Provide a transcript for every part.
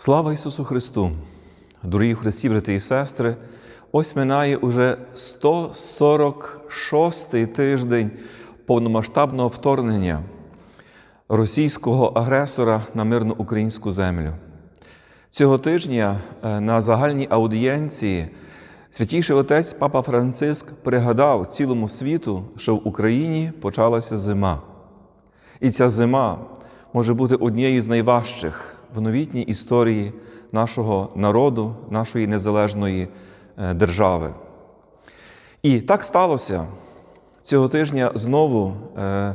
Слава Ісусу Христу! Дорогі Христі, брати і сестри! Ось минає уже 146-й тиждень повномасштабного вторгнення російського агресора на мирну українську землю. Цього тижня е, на загальній аудієнції святійший отець Папа Франциск пригадав цілому світу, що в Україні почалася зима. І ця зима може бути однією з найважчих в новітній історії нашого народу, нашої незалежної е, держави. І так сталося. Цього тижня знову е,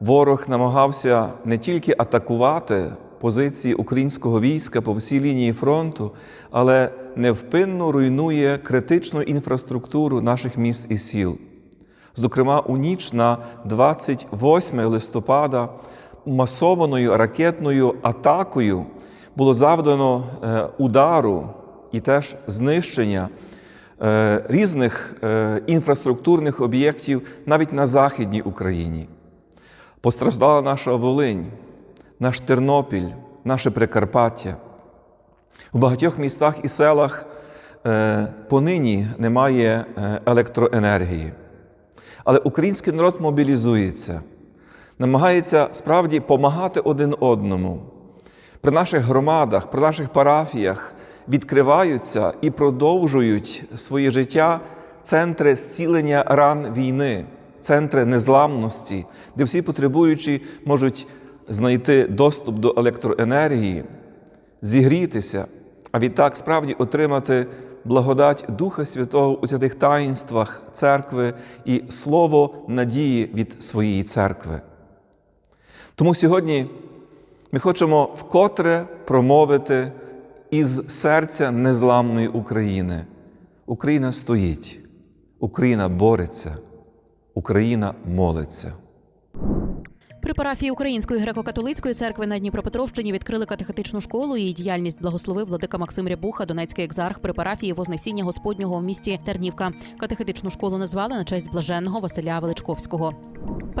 ворог намагався не тільки атакувати позиції українського війська по всій лінії фронту, але невпинно руйнує критичну інфраструктуру наших міст і сіл. Зокрема, у ніч на 28 листопада масованою ракетною атакою було завдано е, удару і теж знищення е, різних е, інфраструктурних об'єктів навіть на Західній Україні. Постраждала наша Волинь, наш Тернопіль, наше Прикарпаття. У багатьох містах і селах понині немає електроенергії. Але український народ мобілізується, намагається справді допомагати один одному. При наших громадах, при наших парафіях відкриваються і продовжують своє життя центри зцілення ран війни, центри незламності, де всі потребуючі можуть знайти доступ до електроенергії, зігрітися, а відтак справді отримати благодать Духа Святого у святих таїнствах церкви і слово надії від своєї церкви. Тому сьогодні ми хочемо вкотре промовити із серця незламної України. Україна стоїть, Україна бореться, Україна молиться. При парафії Української греко-католицької церкви на Дніпропетровщині відкрили катехетичну школу. Її діяльність благословив владика Максим Рябуха, Донецький екзарх при парафії Вознесіння Господнього в місті Тернівка. Катехетичну школу назвали на честь блаженного Василя Величковського.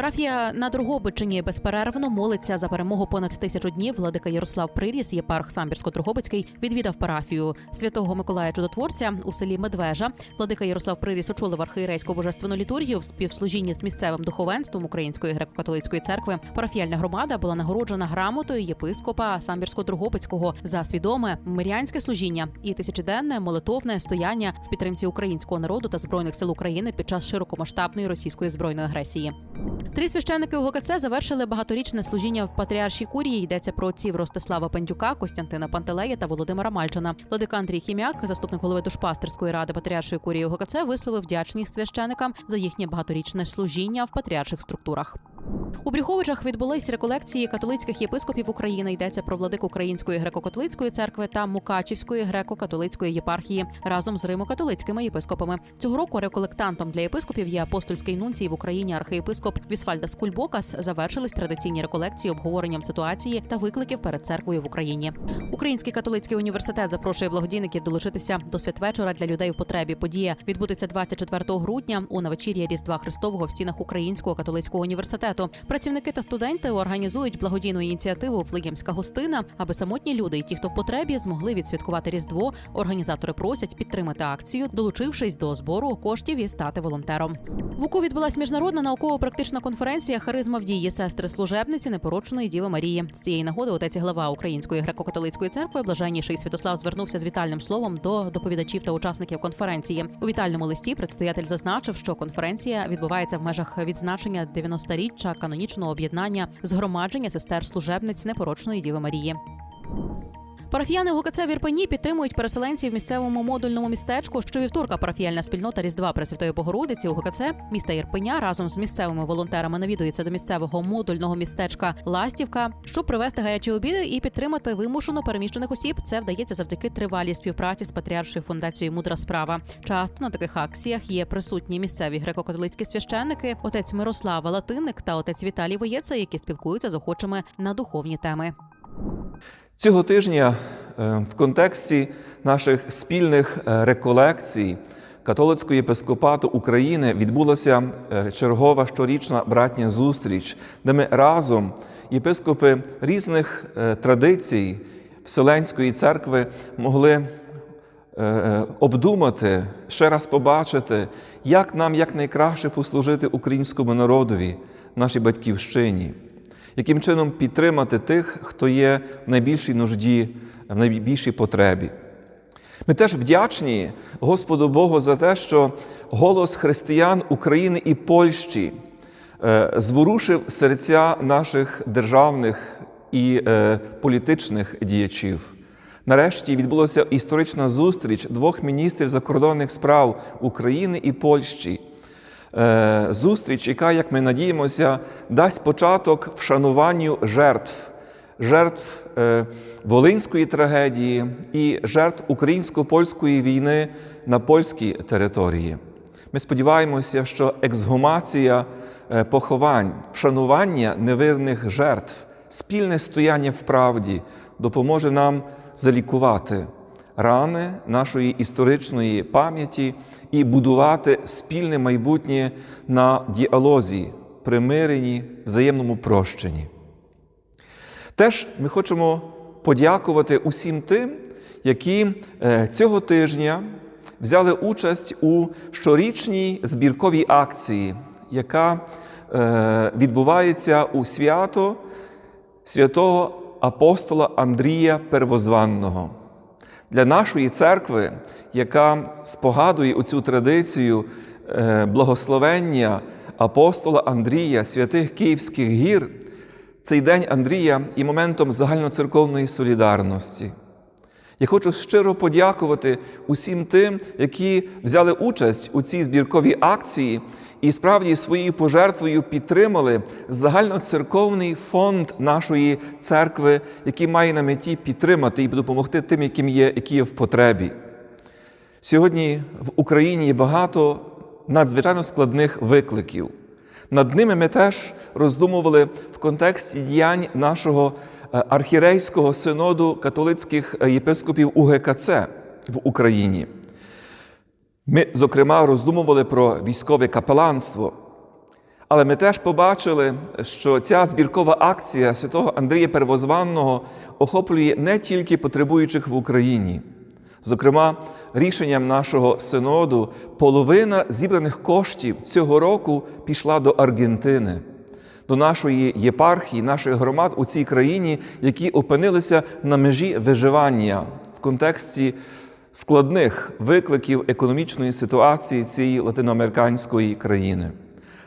Парафія на Дрогобичині безперервно молиться за перемогу понад тисячу днів. Владика Ярослав Приріс, єпарх Самбірсько-Дрогобицький, відвідав парафію святого Миколая Чудотворця у селі Медвежа. Владика Ярослав Приріс очолив архієрейську божественну літургію в співслужінні з місцевим духовенством Української греко-католицької церкви. Парафіяльна громада була нагороджена грамотою єпископа Самбірсько-Дрогобицького за свідоме мирянське служіння і тисячоденне молитовне стояння в підтримці українського народу та збройних сил України під час широкомасштабної російської збройної агресії. Три священники УГКЦ завершили багаторічне служіння в патріаршій курії. Йдеться про отців Ростислава Пендюка, Костянтина Пантелея та Володимира Мальчина. Владика Андрій Хім'як, заступник голови Душпастерської ради патріаршої курії УГКЦ, висловив вдячність священикам за їхнє багаторічне служіння в патріарших структурах. У Брюховичах відбулись реколекції католицьких єпископів України. Йдеться про владик Української греко-католицької церкви та Мукачівської греко-католицької єпархії разом з римо-католицькими єпископами. Цього року реколектантом для єпископів є апостольський нунцій в Україні архієпископ Вісфальдас Кульбокас. Завершились традиційні реколекції обговоренням ситуації та викликів перед церквою в Україні. Український католицький університет запрошує благодійників долучитися до святвечора для людей в потребі. Подія відбудеться 24 грудня у навечір'я Різдва Христового в стінах Українського католицького університету. Працівники та студенти організують благодійну ініціативу Флеємська гостина, аби самотні люди і ті, хто в потребі, змогли відсвяткувати Різдво. Організатори просять підтримати акцію, долучившись до збору коштів і стати волонтером. В УКУ відбулась міжнародна науково-практична конференція Харизма в дії сестри служебниці непорочної Діви Марії. З цієї нагоди отець глава Української греко-католицької церкви блаженніший Святослав звернувся з вітальним словом до доповідачів та учасників конференції. У вітальному листі предстоятель зазначив, що конференція відбувається в межах відзначення 90-річчя канонічного об'єднання згромадження сестер служебниць непорочної Діви Марії. Парафіяни ГУКЦ в Ірпені підтримують переселенців в місцевому модульному містечку. Щовівторка парафіяльна спільнота Різдва Пресвятої Богородиці УГКЦ міста Ірпеня разом з місцевими волонтерами навідується до місцевого модульного містечка Ластівка, щоб привезти гарячі обіди і підтримати вимушено переміщених осіб. Це вдається завдяки тривалій співпраці з патріаршою фундацією Мудра справа. Часто на таких акціях є присутні місцеві греко-католицькі священники, отець Мирослава Латинник та отець Віталій Воєца, які спілкуються з охочими на духовні теми. Цього тижня е, в контексті наших спільних е, реколекцій католицького єпископату України відбулася е, чергова щорічна братня зустріч, де ми разом, єпископи різних традицій, Вселенської церкви могли обдумати, ще раз побачити, як нам якнайкраще послужити українському народові, нашій батьківщині, яким чином підтримати тих, хто є в найбільшій нужді, в найбільшій потребі. Ми теж вдячні Господу Богу за те, що голос християн України і Польщі е, зворушив серця наших державних і е, політичних діячів. Нарешті відбулася історична зустріч двох міністрів закордонних справ України і Польщі. Е, Зустріч, яка, як ми надіємося, дасть початок вшануванню жертв, жертв е, Волинської трагедії і жертв українсько-польської війни на польській території. Ми сподіваємося, що ексгумація е, поховань, вшанування невирних жертв, спільне стояння в правді допоможе нам залікувати рани нашої історичної пам'яті і будувати спільне майбутнє на діалозі, примиренні, взаємному прощенні. Теж ми хочемо подякувати усім тим, які е, цього тижня взяли участь у щорічній збірковій акції, яка е, відбувається у свято святого апостола Андрія Первозванного. Для нашої церкви, яка спогадує оцю традицію е, благословення апостола Андрія, святих Київських гір, цей день Андрія і моментом загальноцерковної солідарності. Я хочу щиро подякувати усім тим, які взяли участь у цій збірковій акції і справді своєю пожертвою підтримали загальноцерковний фонд нашої церкви, який має на меті підтримати і допомогти тим, яким є, які є в потребі. Сьогодні в Україні є багато надзвичайно складних викликів. Над ними ми теж роздумували в контексті діянь нашого архірейського синоду католицьких е, єпископів УГКЦ в Україні. Ми, зокрема, роздумували про військове капеланство. Але ми теж побачили, що ця збіркова акція святого Андрія Первозванного охоплює не тільки потребуючих в Україні. Зокрема, рішенням нашого синоду половина зібраних коштів цього року пішла до Аргентини, до нашої єпархії, наших громад у цій країні, які опинилися на межі виживання в контексті складних викликів економічної ситуації цієї латиноамериканської країни.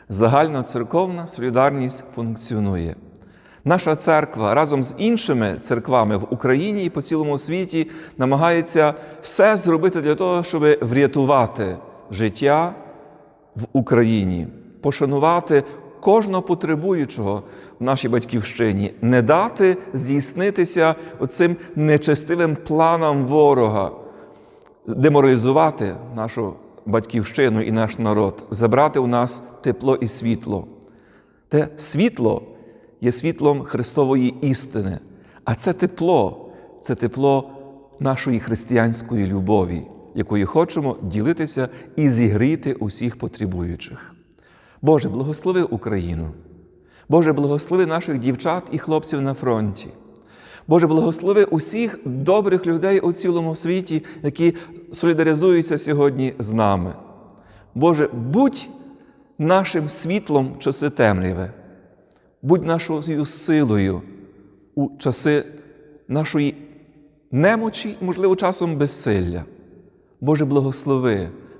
Загальноцерковна солідарність функціонує. Наша церква разом з іншими церквами в Україні і по цілому світі намагається все зробити для того, щоб врятувати життя в Україні, пошанувати кожного потребуючого в нашій батьківщині, не дати здійснитися оцим нечестивим планам ворога, деморалізувати нашу батьківщину і наш народ, забрати у нас тепло і світло. Те світло є світлом Христової істини, а це тепло, це тепло нашої християнської любові, якою хочемо ділитися і зігріти усіх потребуючих. Боже, благослови Україну. Боже, благослови наших дівчат і хлопців на фронті. Боже, благослови усіх добрих людей у цілому світі, які солідаризуються сьогодні з нами. Боже, будь нашим світлом часи темряви, будь нашою силою у часи нашої немочі, можливо, часом безсилля. Боже, благослови